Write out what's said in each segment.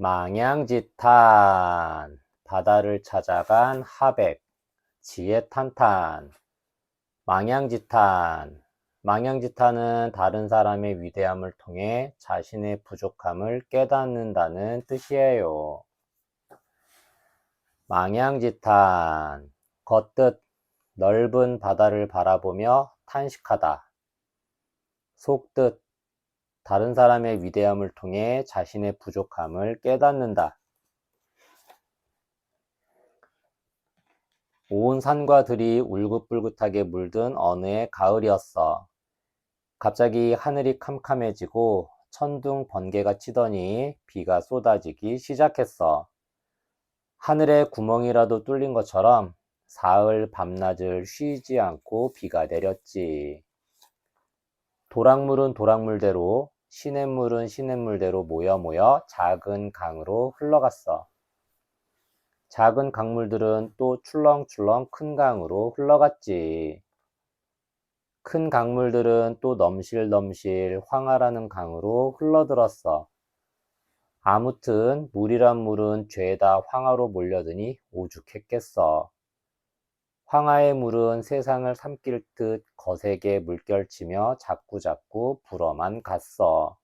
망양지탄. 바다를 찾아간 하백. 지혜탄탄. 망양지탄. 망양지탄은 다른 사람의 위대함을 통해 자신의 부족함을 깨닫는다는 뜻이에요. 망양지탄. 겉뜻 넓은 바다를 바라보며 탄식하다. 속뜻 다른 사람의 위대함을 통해 자신의 부족함을 깨닫는다. 온 산과 들이 울긋불긋하게 물든 어느 해 가을이었어. 갑자기 하늘이 캄캄해지고 천둥 번개가 치더니 비가 쏟아지기 시작했어. 하늘에 구멍이라도 뚫린 것처럼 사흘 밤낮을 쉬지 않고 비가 내렸지. 도랑물은 도랑물대로, 시냇물은 시냇물대로 모여 모여 작은 강으로 흘러갔어. 작은 강물들은 또 출렁출렁 큰 강으로 흘러갔지. 큰 강물들은 또 넘실넘실 황하라는 강으로 흘러들었어. 아무튼 물이란 물은 죄다 황하로 몰려드니 오죽했겠어. 황하의 물은 세상을 삼킬 듯 거세게 물결치며 자꾸자꾸 불어만 갔어.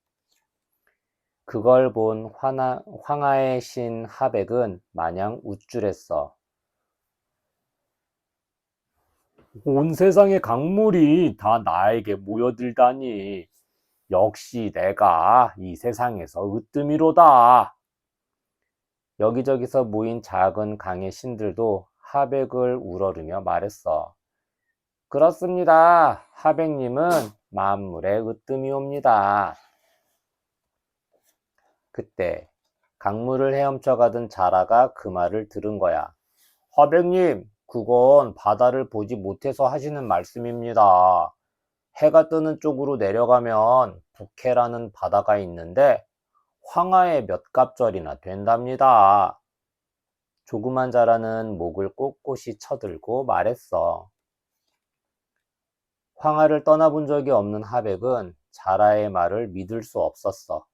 그걸 본 화나, 황하의 신 하백은 마냥 우쭐했어. 온 세상의 강물이 다 나에게 모여들다니. 역시 내가 이 세상에서 으뜸이로다. 여기저기서 모인 작은 강의 신들도 하백을 우러르며 말했어. 그렇습니다. 하백님은 만물의 으뜸이옵니다. 그때 강물을 헤엄쳐 가던 자라가 그 말을 들은 거야. 하백님, 그건 바다를 보지 못해서 하시는 말씀입니다. 해가 뜨는 쪽으로 내려가면 북해라는 바다가 있는데 황하의 몇 갑절이나 된답니다. 조그만 자라는 목을 꼿꼿이 쳐들고 말했어. 황하를 떠나본 적이 없는 하백은 자라의 말을 믿을 수 없었어.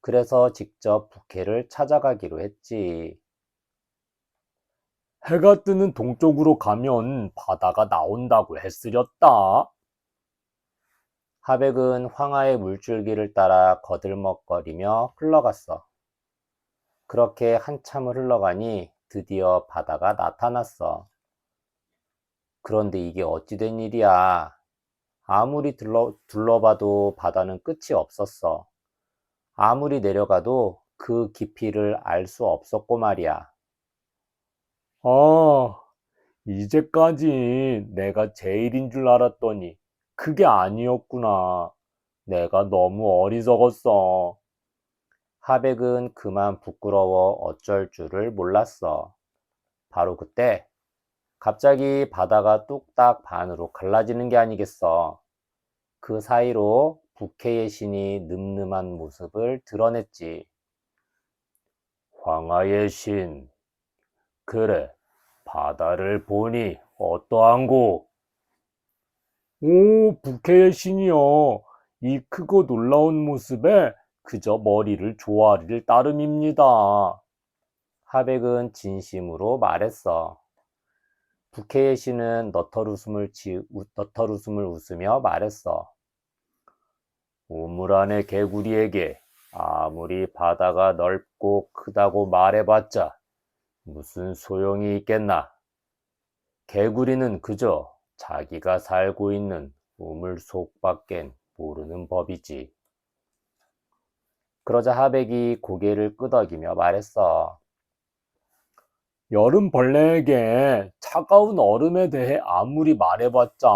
그래서 직접 북해를 찾아가기로 했지. 해가 뜨는 동쪽으로 가면 바다가 나온다고 했으렸다. 하백은 황하의 물줄기를 따라 거들먹거리며 흘러갔어. 그렇게 한참을 흘러가니 드디어 바다가 나타났어. 그런데 이게 어찌 된 일이야. 아무리 둘러, 둘러봐도 바다는 끝이 없었어. 아무리 내려가도 그 깊이를 알 수 없었고 말이야. 아, 이제까지 내가 제일인 줄 알았더니 그게 아니었구나. 내가 너무 어리석었어. 하백은 그만 부끄러워 어쩔 줄을 몰랐어. 바로 그때 갑자기 바다가 뚝딱 반으로 갈라지는 게 아니겠어. 그 사이로 북해의 신이 늠름한 모습을 드러냈지. 황하의 신, 그래, 바다를 보니 어떠한고? 오, 북해의 신이여. 이 크고 놀라운 모습에 그저 머리를 조아릴 따름입니다. 하백은 진심으로 말했어. 북해의 신은 너털웃음을, 지, 너털웃음을 웃으며 말했어. 우물 안의 개구리에게 아무리 바다가 넓고 크다고 말해봤자 무슨 소용이 있겠나? 개구리는 그저 자기가 살고 있는 우물 속밖엔 모르는 법이지. 그러자 하백이 고개를 끄덕이며 말했어. 여름 벌레에게 차가운 얼음에 대해 아무리 말해봤자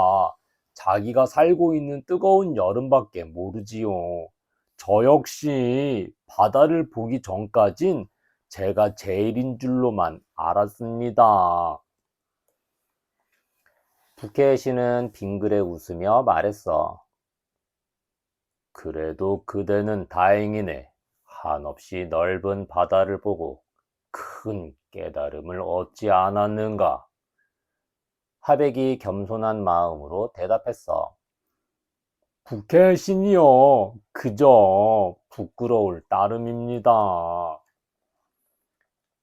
자기가 살고 있는 뜨거운 여름밖에 모르지요. 저 역시 바다를 보기 전까진 제가 제일인 줄로만 알았습니다. 북해 씨는 빙그레 웃으며 말했어. 그래도 그대는 다행이네. 한없이 넓은 바다를 보고 큰 깨달음을 얻지 않았는가? 하백이 겸손한 마음으로 대답했어. 북해 신이여, 그저 부끄러울 따름입니다.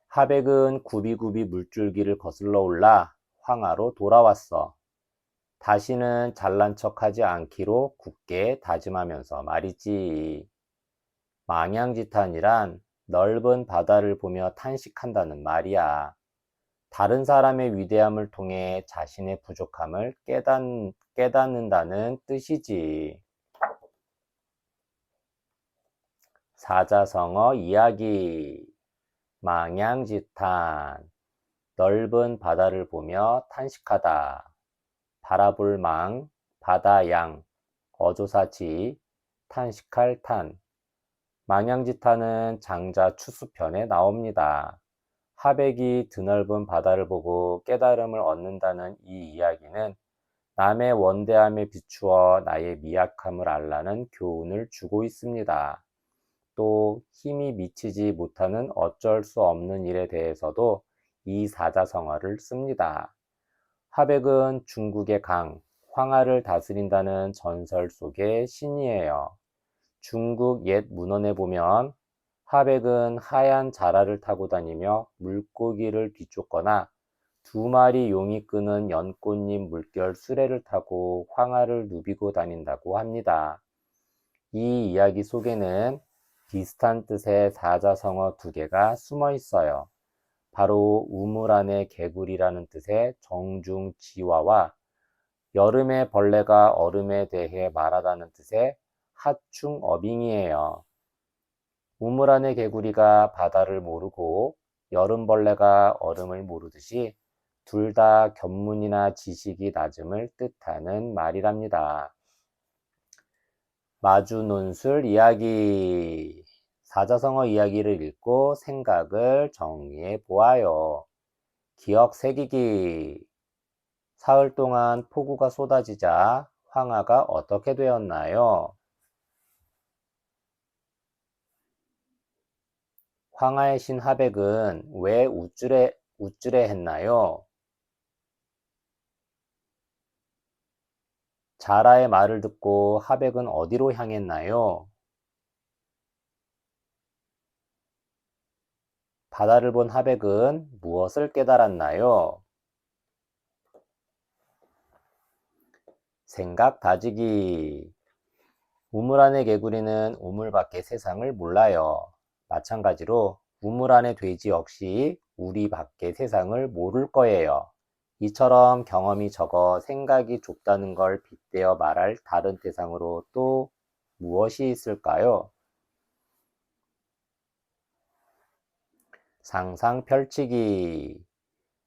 하백은 굽이굽이 물줄기를 거슬러 올라 황하로 돌아왔어. 다시는 잘난 척하지 않기로 굳게 다짐하면서 말이지. 망양지탄이란 넓은 바다를 보며 탄식한다는 말이야. 다른 사람의 위대함을 통해 자신의 부족함을 깨닫, 깨닫는다는 뜻이지. 사자성어 이야기. 망양지탄. 넓은 바다를 보며 탄식하다. 바라볼 망, 바다 양, 어조사지, 탄식할 탄. 망양지탄은 장자 추수편에 나옵니다. 하백이 드넓은 바다를 보고 깨달음을 얻는다는 이 이야기는 남의 원대함에 비추어 나의 미약함을 알라는 교훈을 주고 있습니다. 또 힘이 미치지 못하는 어쩔 수 없는 일에 대해서도 이 사자성어를 씁니다. 하백은 중국의 강, 황하를 다스린다는 전설 속의 신이에요. 중국 옛 문헌에 보면 하백은 하얀 자라를 타고 다니며 물고기를 뒤쫓거나 두 마리 용이 끄는 연꽃잎 물결 수레를 타고 황하를 누비고 다닌다고 합니다. 이 이야기 속에는 비슷한 뜻의 사자성어 두 개가 숨어 있어요. 바로 우물 안의 개구리라는 뜻의 정중지화와 여름의 벌레가 얼음에 대해 말하다는 뜻의 하충어빙이에요. 우물 안의 개구리가 바다를 모르고 여름벌레가 얼음을 모르듯이 둘 다 견문이나 지식이 낮음을 뜻하는 말이랍니다. 마주논술 이야기 사자성어 이야기를 읽고 생각을 정리해 보아요. 기억 새기기 사흘 동안 폭우가 쏟아지자 황하가 어떻게 되었나요? 황하의 신 하백은 왜 우쭐해, 우쭐해 했나요? 자라의 말을 듣고 하백은 어디로 향했나요? 바다를 본 하백은 무엇을 깨달았나요? 생각 다지기 우물 안의 개구리는 우물 밖의 세상을 몰라요. 마찬가지로 우물 안의 돼지 역시 우리 밖의 세상을 모를 거예요. 이처럼 경험이 적어 생각이 좁다는 걸 빗대어 말할 다른 대상으로 또 무엇이 있을까요? 상상 펼치기.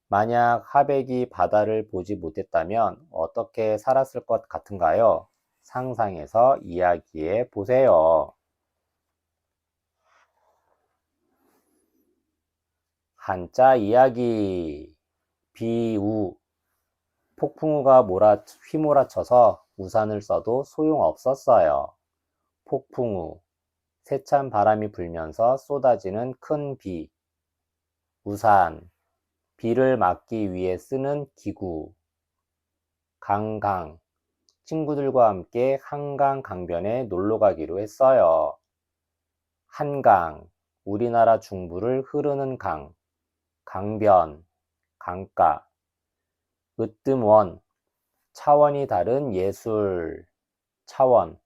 만약 하백이 바다를 보지 못했다면 어떻게 살았을 것 같은가요? 상상해서 이야기해 보세요. 한자 이야기. 비우. 폭풍우가 몰아, 휘몰아쳐서 우산을 써도 소용없었어요. 폭풍우. 세찬 바람이 불면서 쏟아지는 큰 비. 우산. 비를 막기 위해 쓰는 기구. 강강. 친구들과 함께 한강 강변에 놀러 가기로 했어요. 한강. 우리나라 중부를 흐르는 강. 강변, 강가, 으뜸원, 차원이 다른 예술, 차원,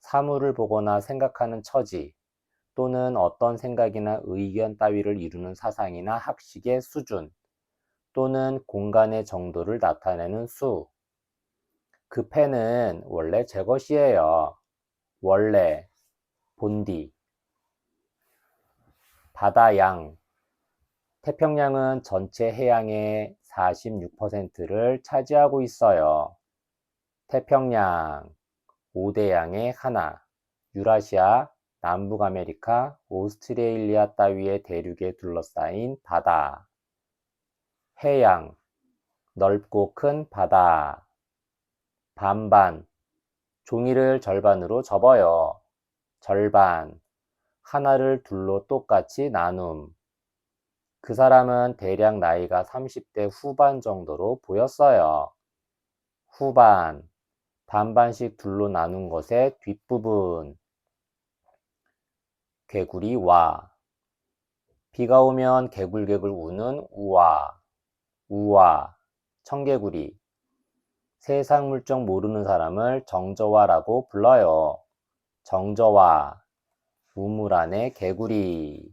사물을 보거나 생각하는 처지, 또는 어떤 생각이나 의견 따위를 이루는 사상이나 학식의 수준, 또는 공간의 정도를 나타내는 수. 그 펜은 원래 제 것이에요. 원래, 본디. 바다 양, 태평양은 전체 해양의 46%를 차지하고 있어요. 태평양, 5대양의 하나, 유라시아, 남북아메리카, 오스트레일리아 따위의 대륙에 둘러싸인 바다. 해양, 넓고 큰 바다. 반반, 종이를 절반으로 접어요. 절반, 하나를 둘로 똑같이 나눔. 그 사람은 대략 나이가 30대 후반 정도로 보였어요. 후반, 반반씩 둘로 나눈 것의 뒷부분. 개구리 와. 비가 오면 개굴개굴 우는 우와, 우와, 청개구리. 세상 물정 모르는 사람을 정저와라고 불러요. 정저와, 우물 안에 개구리.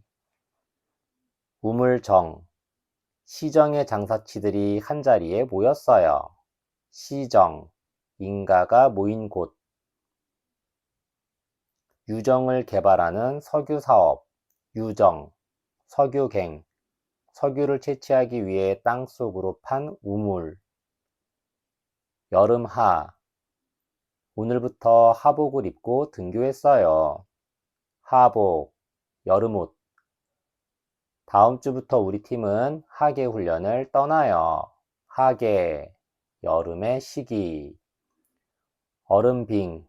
우물정, 시정의 장사치들이 한자리에 모였어요. 시정, 인가가 모인 곳. 유정을 개발하는 석유 사업, 유정, 석유갱, 석유를 채취하기 위해 땅 속으로 판 우물. 여름 하, 오늘부터 하복을 입고 등교했어요. 하복, 여름 옷. 다음 주부터 우리 팀은 하계 훈련을 떠나요. 하계, 여름의 시기. 얼음 빙,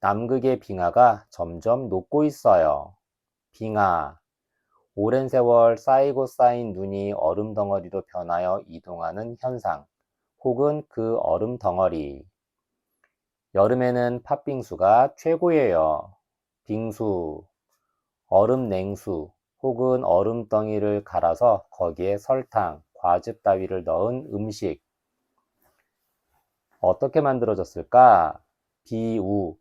남극의 빙하가 점점 녹고 있어요. 빙하, 오랜 세월 쌓이고 쌓인 눈이 얼음 덩어리로 변하여 이동하는 현상, 혹은 그 얼음 덩어리. 여름에는 팥빙수가 최고예요. 빙수, 얼음 냉수, 혹은 얼음 덩이를 갈아서 거기에 설탕, 과즙 따위를 넣은 음식. 어떻게 만들어졌을까? 비우.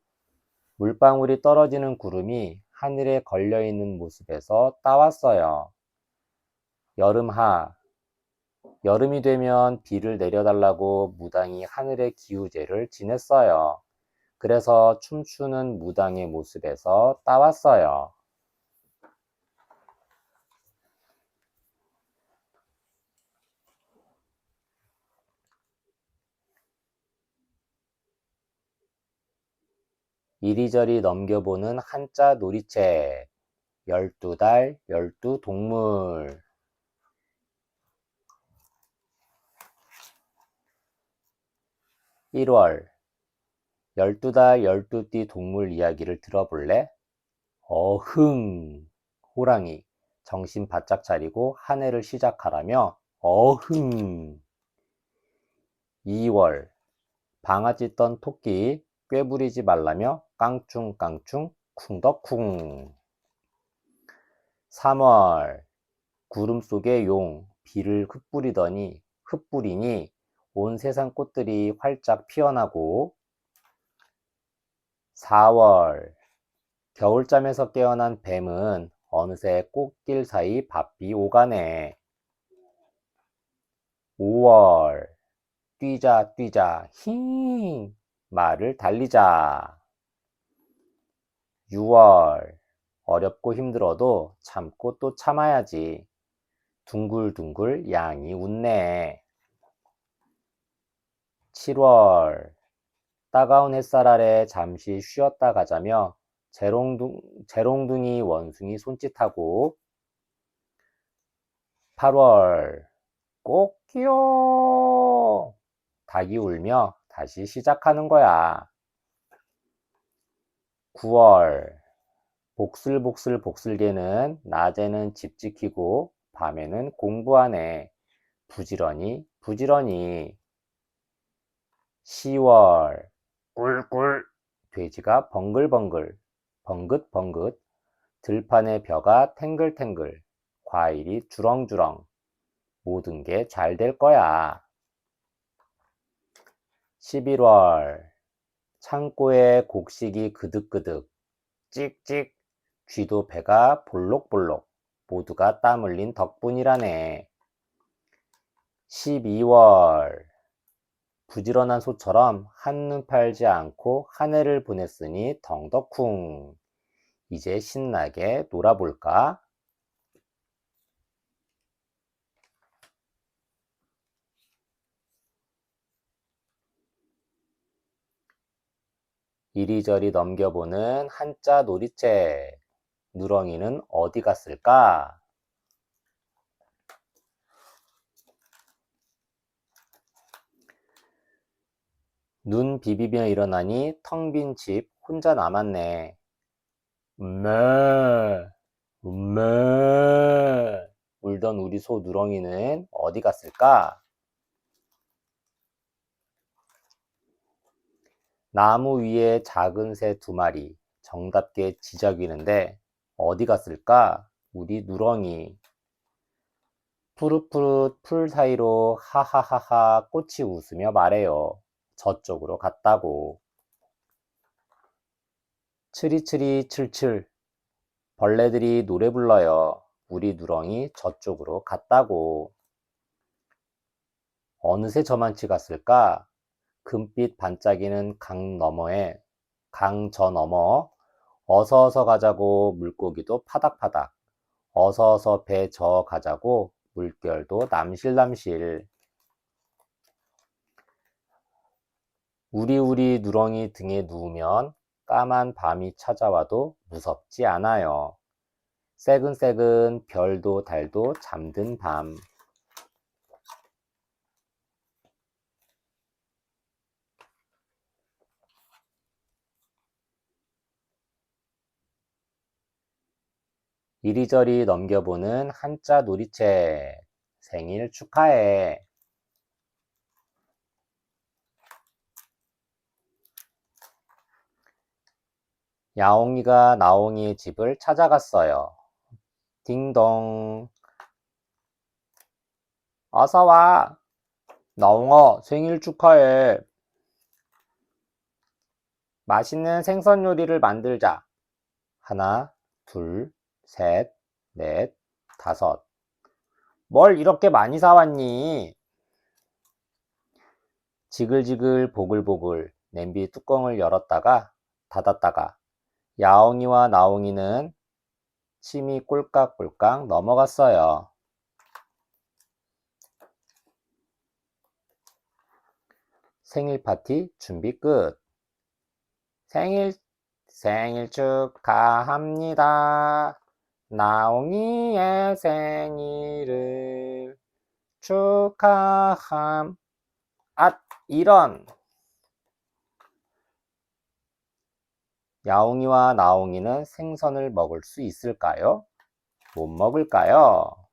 물방울이 떨어지는 구름이 하늘에 걸려 있는 모습에서 따왔어요. 여름하. 여름이 되면 비를 내려달라고 무당이 하늘의 기우제를 지냈어요. 그래서 춤추는 무당의 모습에서 따왔어요. 이리저리 넘겨보는 한자 놀이책. 열두 달, 열두 동물. 일월 열두 달, 열두 띠 동물 이야기를 들어볼래? 어흥. 호랑이. 정신 바짝 차리고 한 해를 시작하라며 어흥. 2월 방아지 떤 토끼 꾀부리지 말라며 깡충깡충 쿵덕쿵. 3월 구름 속의 용 비를 흩뿌리더니 흩뿌리니 온 세상 꽃들이 활짝 피어나고. 4월 겨울잠에서 깨어난 뱀은 어느새 꽃길 사이 바삐 오가네. 5월 뛰자 뛰자 힝 말을 달리자. 6월 어렵고 힘들어도 참고 또 참아야지. 둥글둥글 양이 웃네. 7월 따가운 햇살 아래 잠시 쉬었다 가자며 재롱둥, 재롱둥이 원숭이 손짓하고 8월 꼭기요 닭이 울며 다시 시작하는 거야. 9월 복슬복슬 복슬개는 낮에는 집 지키고 밤에는 공부하네. 부지런히 부지런히 10월 꿀꿀 돼지가 벙글벙글 벙긋벙긋 들판의 벼가 탱글탱글 과일이 주렁주렁 모든 게 잘 될 거야. 11월. 창고에 곡식이 그득그득. 찍찍. 쥐도 배가 볼록볼록. 모두가 땀 흘린 덕분이라네. 12월. 부지런한 소처럼 한눈 팔지 않고 한 해를 보냈으니 덩덕쿵. 이제 신나게 놀아볼까? 이리저리 넘겨보는 한자 놀이책. 누렁이는 어디 갔을까? 눈 비비며 일어나니 텅 빈 집 혼자 남았네. 음메, 음메. 울던 우리 소 누렁이는 어디 갔을까? 나무 위에 작은 새 두 마리 정답게 지저귀는데 어디 갔을까? 우리 누렁이. 푸릇푸릇 풀 사이로 하하하하 꽃이 웃으며 말해요. 저쪽으로 갔다고. 추리추리 칠칠 벌레들이 노래 불러요. 우리 누렁이 저쪽으로 갔다고. 어느새 저만치 갔을까? 금빛 반짝이는 강 너머에 강 저 너머 어서 어서 가자고 물고기도 파닥파닥 어서 어서 배 저 가자고 물결도 남실남실 우리 우리 누렁이 등에 누우면 까만 밤이 찾아와도 무섭지 않아요. 새근새근 별도 달도 잠든 밤. 이리저리 넘겨보는 한자 놀이책. 생일 축하해. 야옹이가 나옹이의 집을 찾아갔어요. 딩동. 어서 와. 나옹아, 생일 축하해. 맛있는 생선 요리를 만들자. 하나, 둘, 셋, 넷, 다섯. 뭘 이렇게 많이 사왔니? 지글지글 보글보글 냄비 뚜껑을 열었다가 닫았다가 야옹이와 나옹이는 침이 꼴깍꼴깍 넘어갔어요. 생일 파티 준비 끝. 생일, 생일 축하합니다. 나옹이의 생일을 축하함. 앗, 이런. 야옹이와 나옹이는 생선을 먹을 수 있을까요? 못 먹을까요?